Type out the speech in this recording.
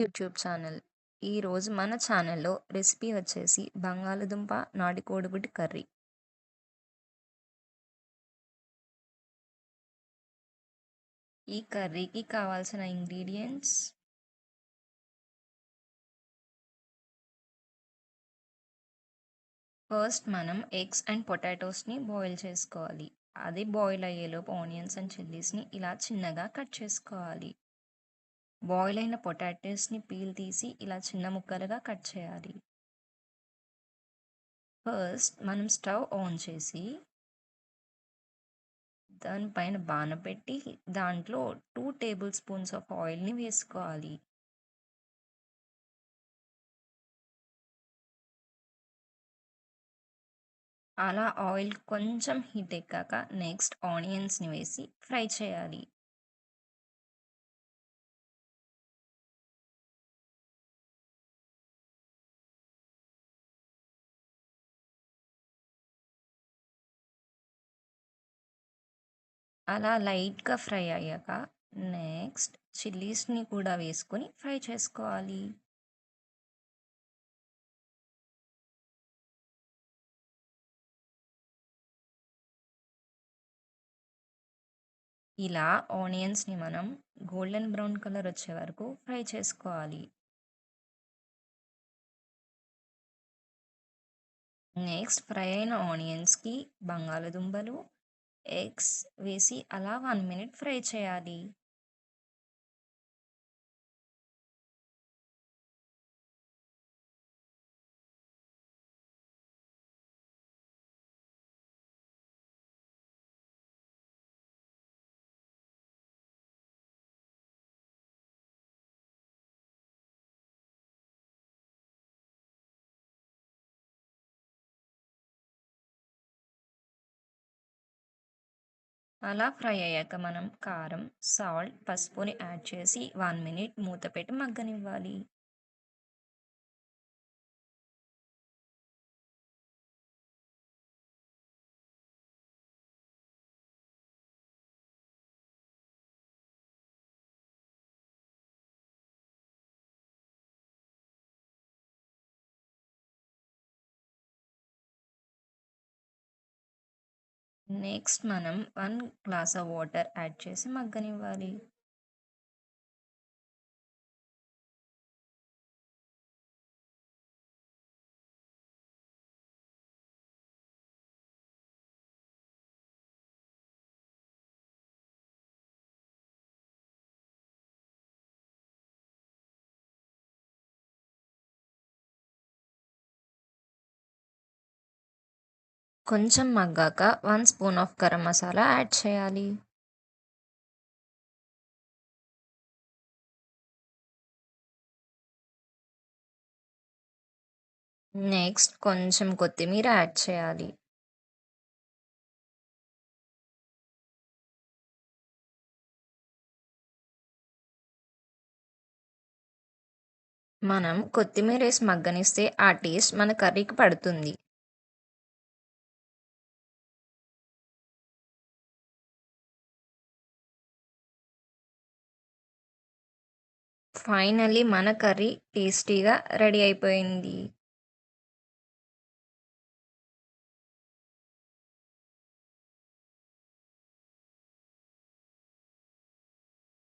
YouTube channel. ఈరోజు మన ఛానల్‌లో రెసిపీ వచ్చేసి బంగాళదుంప నాటు కర్రీ. ఈ కర్రీకి కావాల్సిన ఇంగ్రీడియంట్స్ ఫస్ట్ మనం ఎగ్స్ అండ్ పొటాటోస్‌ని బాయిల్ చేసుకోవాలి. అది బాయిల్ అయ్యేలోపు ఆనియన్స్ అండ్ చిల్లీస్‌ని ఇలా చిన్నగా కట్ చేసుకోవాలి. బాయిల్ అయిన పొటాటోస్‌ని పీల్ తీసి ఇలా చిన్న ముక్కలుగా కట్ చేయాలి. ఫస్ట్ మనం స్టవ్ ఆన్ చేసి దానిపైన బాణ పెట్టి దాంట్లో టూ టేబుల్ స్పూన్స్ ఆఫ్ ఆయిల్‌ని వేసుకోవాలి. అలా ఆయిల్ కొంచెం హీట్ ఎక్కాక నెక్స్ట్ ఆనియన్స్‌ని వేసి ఫ్రై చేయాలి. అలా లైట్‌గా ఫ్రై అయ్యాక నెక్స్ట్ చిల్లీస్‌ని కూడా వేసుకొని ఫ్రై చేసుకోవాలి. ఇలా ఆనియన్స్‌ని మనం గోల్డెన్ బ్రౌన్ కలర్ వచ్చే వరకు ఫ్రై చేసుకోవాలి. నెక్స్ట్ ఫ్రై అయిన ఆనియన్స్‌కి బంగాళదుంపలు, ఎగ్స్ వేసి అలా వన్ మినిట్ ఫ్రై చేయాలి. అలా ఫ్రై అయ్యాక మనం కారం, సాల్ట్, పసుపుని యాడ్ చేసి వన్ మినిట్ మూత పెట్టి మగ్గనివ్వాలి. నెక్స్ట్ మనం one glass of water add చేసి మగ్గనివ్వాలి. కొంచెం మగ్గాక one spoon of garam masala add చేయాలి. నెక్స్ట్ కొంచెం కొత్తిమీర యాడ్ చేయాలి. మనం కొత్తిమీర వేసి మగ్గనిస్తే ఆ టేస్ట్ మన కర్రీకి పడుతుంది. ఫైనలీ మన కర్రీ టేస్టీగా రెడీ అయిపోయింది.